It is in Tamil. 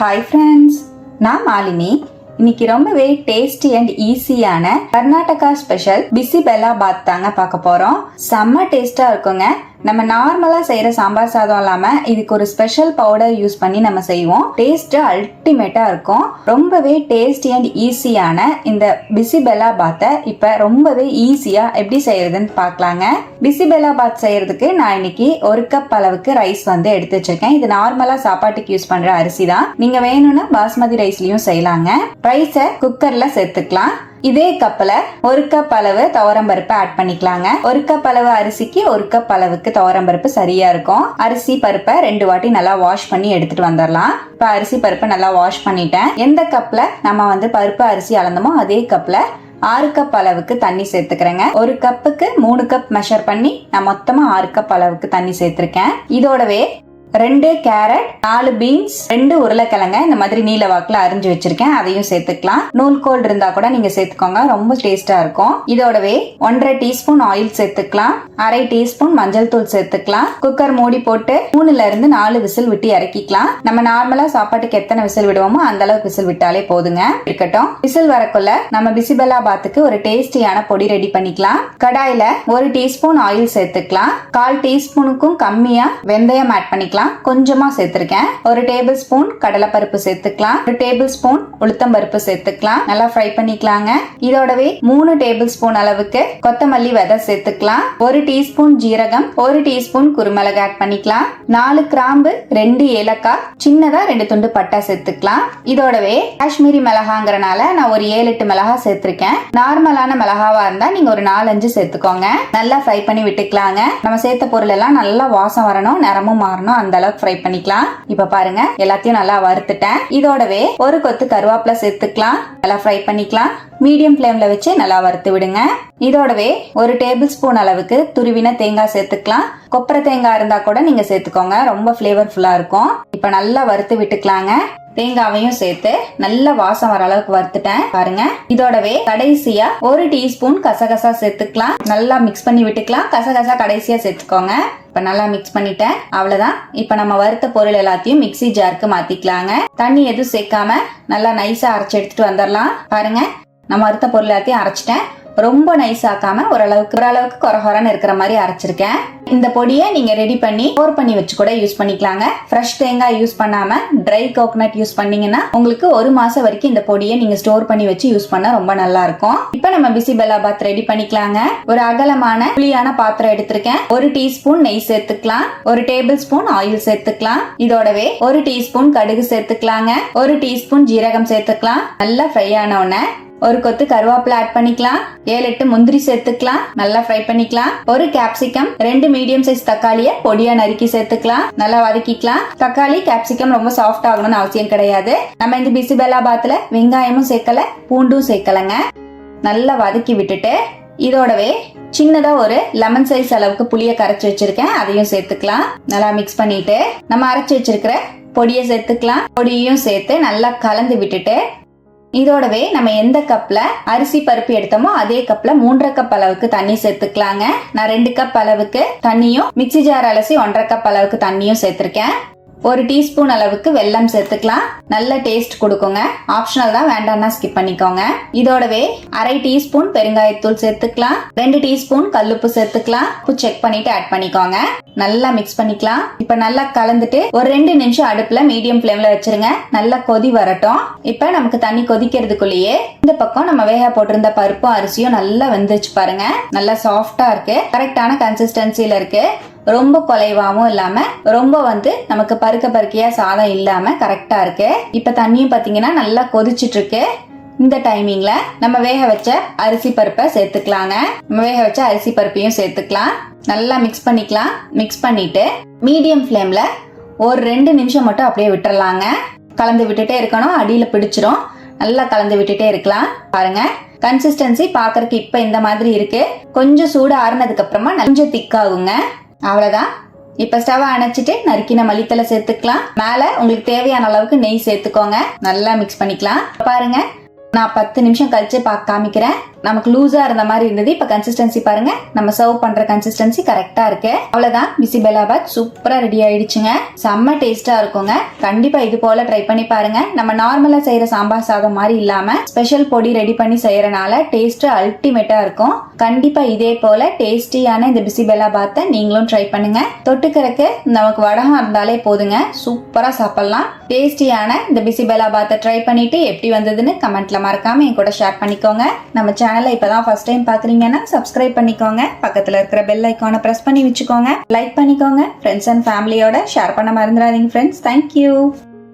ஹாய் ஃப்ரெண்ட்ஸ் நான் மாலினி. இன்னைக்கு ரொம்பவே டேஸ்டி அண்ட் ஈஸியான கர்நாடகா ஸ்பெஷல் பிசி பெல்லா பாத் தாங்க பார்க்க போறோம். செம்ம டேஸ்டா இருக்குங்க. நம்ம நார்மலா செய்யற சாம்பார் சாதம் இல்லாம இதுக்கு ஒரு ஸ்பெஷல் பவுடர் யூஸ் பண்ணி நம்ம செய்வோம். டேஸ்ட் அல்டிமேட்டா இருக்கும். ரொம்பவே டேஸ்டி அண்ட் ஈஸியான இந்த பிசிபெலா பாத்தை இப்ப ரொம்பவே ஈஸியா எப்படி செய்யறதுன்னு பார்க்கலாங்க. பிசிபெலா பாத் செய்யறதுக்கு நான் இன்னைக்கு ஒரு கப் அளவுக்கு ரைஸ் வந்து எடுத்து வச்சிருக்கேன். இது நார்மலா சாப்பாட்டுக்கு யூஸ் பண்ற அரிசி தான் நீங்க வேணும்னா பாஸ்மதி ரைஸ்லயும் செய்யலாங்க. ரைஸை குக்கர்ல சேர்த்துக்கலாம். இதே கப்ல ஒரு கப் அளவு துவரம்பருப்பு ஆட் பண்ணிக்கலாங்க. ஒரு கப் அளவு அரிசிக்கு ஒரு கப் அளவுக்கு துவரம்பருப்பு சரியா இருக்கும். அரிசி பருப்பை ரெண்டு வாட்டி நல்லா வாஷ் பண்ணி எடுத்துட்டு வந்துடலாம். இப்ப அரிசி பருப்பை நல்லா வாஷ் பண்ணிட்டேன். எந்த கப்ல நம்ம வந்து பருப்பு அரிசி அளந்தோமோ அதே கப்ல ஆறு கப் அளவுக்கு தண்ணி சேர்த்துக்கிறேங்க. ஒரு கப்புக்கு மூணு கப் மெஷர் பண்ணி நான் மொத்தமா ஆறு கப் அளவுக்கு தண்ணி சேர்த்திருக்கேன். இதோடவே ரெண்டு கேரட் நாலு பீன்ஸ் ரெண்டு உருளைக்கிழங்க. இந்த மாதிரி நீல வாக்குல அரிஞ்சு வச்சிருக்கேன். அதையும் சேர்த்துக்கலாம். நூல்கோல் இருந்தா கூட நீங்க சேர்த்துக்கோங்க. ரொம்ப டேஸ்டா இருக்கும். இதோடவே ஒன்றரை டீஸ்பூன் ஆயில் சேர்த்துக்கலாம். அரை டீஸ்பூன் மஞ்சள் தூள் சேர்த்துக்கலாம். குக்கர் மூடி போட்டு மூணுல இருந்து நாலு விசில் விட்டு இறக்கிக்கலாம். நம்ம நார்மலா சாப்பாட்டுக்கு எத்தனை விசில் விடுவோமோ அந்த அளவுக்கு விசில் விட்டாலே போதுங்க. இருக்கட்டும். விசில் வரக்குள்ள நம்ம பிசிபெல்லா பாத்துக்கு ஒரு டேஸ்டியான பொடி ரெடி பண்ணிக்கலாம். கடாயில ஒரு டீஸ்பூன் ஆயில் சேர்த்துக்கலாம். கால் டீஸ்பூனுக்கும் கம்மியா வெந்தயம் ஆட் பண்ணிக்கலாம். கொஞ்சமா சேர்த்திருக்கேன். ஒரு டேபிள் ஸ்பூன் கடலைப்பருப்பு சேர்த்துக்கலாம். ஒரு டேபிள் ஸ்பூன் உளுத்தம் பருப்பு சேர்த்துக்கலாம். நல்லா ஃப்ரை பண்ணிக்கலாங்க. இதோடவே மூணு டேபிள் ஸ்பூன் அளவுக்கு கொத்தமல்லி விதை சேர்த்துக்கலாம். ஒரு டீஸ்பூன் ஜீரகம் ஒரு டீஸ்பூன் குருமிளகு ஆட் பண்ணிக்கலாம். நாலு கிராம்பு ரெண்டு ஏலக்காய் சின்னதா ரெண்டு துண்டு பட்டா சேர்த்துக்கலாம். இதோடவே காஷ்மீரி மிளகாங்கிறனால நான் ஒரு ஏழு எட்டு மிளகா சேர்த்திருக்கேன். நார்மலான மிளகாவா இருந்தா நீங்க ஒரு நாலஞ்சு சேர்த்துக்கோங்க. நல்லா ஃப்ரை பண்ணி விட்டுக்கலாங்க. நம்ம சேர்த்த பொருள் எல்லாம் நல்லா வாசம் வரணும் நிறமும் மாறணும். அந்த அளவுக்கு ஃப்ரை பண்ணிக்கலாம். இப்ப பாருங்க எல்லாத்தையும் நல்லா வறுத்துட்டேன். இதோடவே ஒரு கொத்து கருவேப்பிலை சேர்த்துக்கலாம். நல்லா ஃப்ரை பண்ணிக்கலாம். மீடியம் ஃப்ளேம்ல வச்சு நல்லா வறுத்து விடுங்க. இதோடவே ஒரு டேபிள் ஸ்பூன் அளவுக்கு துருவின தேங்காய் சேர்த்துக்கலாம். கொப்பரை தேங்காய் இருந்தா கூட நீங்க சேர்த்துக்கோங்க. ரொம்ப ஃபிளேவர்ஃபுல்லா இருக்கும். இப்ப நல்லா வறுத்து விட்டுக்கலாங்க. தேங்காவையும் சேர்த்து நல்ல வாசம் வர அளவுக்கு வறுத்துட்டேன். பாருங்க. இதோடவே கடைசியா ஒரு டீஸ்பூன் கசகசா சேர்த்துக்கலாம். நல்லா மிக்ஸ் பண்ணி விட்டுக்கலாம். கசகசா கடைசியா சேர்த்துக்கோங்க. இப்ப நல்லா மிக்ஸ் பண்ணிட்டேன். அவ்வளவுதான். இப்ப நம்ம வறுத்த பொருள் எல்லாத்தையும் மிக்ஸி ஜாருக்கு மாத்திக்கலாங்க. தண்ணி எதுவும் சேர்க்காம நல்லா நைஸா அரைச்சு எடுத்துட்டு வந்துடலாம். பாருங்க. நம்ம வறுத்த பொருள் எல்லாத்தையும் அரைச்சிட்டேன். ரொம்ப நைஸ் ஆக்காம ஓரளவுக்கு ஓரளவுக்கு கொரகொரன்னு இருக்கிற மாதிரி அரைச்சிருக்கேன். இந்த பொடியை நீங்க ரெடி பண்ணி ஸ்டோர் பண்ணி வச்சு கூட யூஸ் பண்ணிக்கலாங்க. ஃப்ரெஷ் தேங்காய் யூஸ் பண்ணாம ட்ரை கோகனட் யூஸ் பண்ணீங்கன்னா உங்களுக்கு ஒரு மாசம் வரைக்கும் இந்த பொடியை நீங்க ஸ்டோர் பண்ணி வச்சு யூஸ் பண்ண ரொம்ப நல்லா இருக்கும். இப்போ நம்ம பிசி பெல்லாபாத் ரெடி பண்ணிக்கலாங்க. ஒரு அகலமான புளியான பாத்திரம் எடுத்திருக்கேன். ஒரு டீஸ்பூன் நெய் சேர்த்துக்கலாம். ஒரு டேபிள் ஸ்பூன் ஆயில் சேர்த்துக்கலாம். இதோடவே ஒரு டீஸ்பூன் கடுகு சேர்த்துக்கலாங்க. ஒரு டீஸ்பூன் ஜீரகம் சேர்த்துக்கலாம். நல்லா ஃப்ரை ஆன உடனே ஒரு கொத்து கருவேப்பிலை ஆட் பண்ணிக்கலாம். ஏழு எட்டு முந்திரி சேர்த்துக்கலாம். நல்லா ஃப்ரை பண்ணிக்கலாம். ஒரு கேப்சிகம் ரெண்டு மீடியம் சைஸ் தக்காளிய பொடியா நறுக்கி சேர்த்துக்கலாம். நல்லா வதக்கிக்கலாம். தக்காளி கேப்சிகம் ரொம்ப சாஃப்ட் ஆகணும்னு அவசியம் கிடையாது. நம்ம இந்த பிசிபெல்லா பாத்துல வெங்காயமும் சேர்க்கல பூண்டும் சேர்க்கலங்க. நல்லா வதக்கி விட்டுட்டு இதோடவே சின்னதா ஒரு லெமன் சைஸ் அளவுக்கு புளிய கரைச்சி வச்சிருக்கேன். அதையும் சேர்த்துக்கலாம். நல்லா மிக்ஸ் பண்ணிட்டு நம்ம அரைச்சி வச்சிருக்கிற பொடியை சேர்த்துக்கலாம். பொடியையும் சேர்த்து நல்லா கலந்து விட்டுட்டு இதோடவே நம்ம எந்த கப்ல அரிசி பருப்பு எடுத்தோமோ அதே கப்ல மூன்றரை கப் அளவுக்கு தண்ணி சேர்த்துக்கலாங்க. நான் ரெண்டு கப் அளவுக்கு தண்ணியும் மிக்சி ஜார் அலசி ஒன்றரை கப் அளவுக்கு தண்ணியும் சேர்த்திருக்கேன். ஒரு டீஸ்பூன் அளவுக்கு வெல்லம் சேர்த்துக்கலாம். நல்ல டேஸ்ட் கொடுக்குங்க. ஆப்ஷனல் தான் வேண்டாம்னா ஸ்கிப் பண்ணிக்கோங்க. இதோடவே அரை டீஸ்பூன் பெருங்காயத்தூள் சேர்த்துக்கலாம். ரெண்டு டீஸ்பூன் கல்லுப்பு சேர்த்துக்கலாம். உப்பு செக் பண்ணிட்டு ஆட் பண்ணிக்கோங்க. நல்லா மிக்ஸ் பண்ணிக்கலாம். இப்ப நல்லா கலந்துட்டு ஒரு ரெண்டு நிமிஷம் அடுப்புல மீடியம் ஃப்ளேம்ல வச்சிருங்க. நல்லா கொதி வரட்டும். இப்ப நமக்கு தண்ணி கொதிக்கிறதுக்குள்ளேயே இந்த பக்கம் நம்ம வேக போட்டிருந்த பருப்பும் அரிசியும் நல்லா வெந்துச்சு பாருங்க. நல்லா சாஃப்டா இருக்கு. கரெக்டான கன்சிஸ்டன்சில இருக்கு. ரொம்ப குலைவாவும் இல்லாம ரொம்ப வந்து நமக்கு பருக்க பருக்கையா சாதம் இல்லாம கரெக்டா இருக்கு. இப்ப தண்ணியும் பாத்தீங்கன்னா நல்லா கொதிச்சிட்டு இருக்கு இந்த டைமிங்ல நம்ம வேக வச்ச அரிசி பருப்பை சேர்த்துக்கலாங்க. நம்ம வேக வச்ச அரிசி பருப்பையும் சேர்த்துக்கலாம். நல்லா மிக்ஸ் பண்ணிக்கலாம். மிக்ஸ் பண்ணிட்டு மீடியம் ஃப்ளேம்ல ஒரு ரெண்டு நிமிஷம் மட்டும் அப்படியே விட்டுறலாங்க. கலந்து விட்டுட்டே இருக்கணும். அடியில பிடிச்சிரும். நல்லா கலந்து விட்டுட்டே இருக்கலாம். பாருங்க. கன்சிஸ்டன்சி பாக்குறதுக்கு இப்ப இந்த மாதிரி இருக்கு. கொஞ்சம் சூடு ஆறுனதுக்கு அப்புறமா கொஞ்சம் திக்காகுங்க அவ்வளவுதான். இப்ப ஸ்டவ் அணைச்சிட்டு நறுக்கின மல்லித்தலை சேர்த்துக்கலாம். மேல உங்களுக்கு தேவையான அளவுக்கு நெய் சேர்த்துக்கோங்க. நல்லா மிக்ஸ் பண்ணிக்கலாம். பாருங்க நான் பத்து நிமிஷம் கழிச்சு பா காமிக்கிறேன். நமக்கு லூஸா இருந்த மாதிரி இருந்தது. இப்ப கன்சிஸ்டன்சி பாருங்க. நம்ம சர்வ் பண்ற கன்சிஸ்டன்சி கரெக்டா இருக்கு. அவ்வளவுதான். பிசி பெலாபாத் சூப்பரா ரெடி ஆயிடுச்சுங்க. செம்ம டேஸ்டா இருக்குங்க. கண்டிப்பா இது போல ட்ரை பண்ணி பாருங்க. நம்ம நார்மலா செய்யற சாம்பார் சாதம் மாதிரி இல்லாம ஸ்பெஷல் பொடி ரெடி பண்ணி செய்யறனால டேஸ்ட் அல்டிமேட்டா இருக்கும். கண்டிப்பா இதே போல டேஸ்டியான இந்த பிசி பெலாபாத்தை நீங்களும் ட்ரை பண்ணுங்க. தொட்டுக்கறக்கு நமக்கு வடகம் இருந்தாலே போதுங்க. சூப்பரா சாப்பிடலாம். டேஸ்டியான இந்த பிசி பெலாபாத்தை ட்ரை பண்ணிட்டு எப்படி வந்ததுன்னு கமெண்ட்ல மறக்காம என் கூட ஷேர் பண்ணிக்கோங்க. நம்ம சேனலை இப்பதான் ஃபர்ஸ்ட் டைம் பார்க்குறீங்கன்னா சப்ஸ்கிரைப் பண்ணிக்கோங்க. பக்கத்தில் இருக்கிற பெல் ஐக்கானை ப்ரெஸ் பண்ணி வச்சுக்கோங்க. லைக் பண்ணிக்கோங்க. ஃப்ரெண்ட்ஸ் அண்ட் ஃபேமிலியோட ஷேர் பண்ண மறந்துடாதீங்க ஃப்ரெண்ட்ஸ் தேங்க்யூ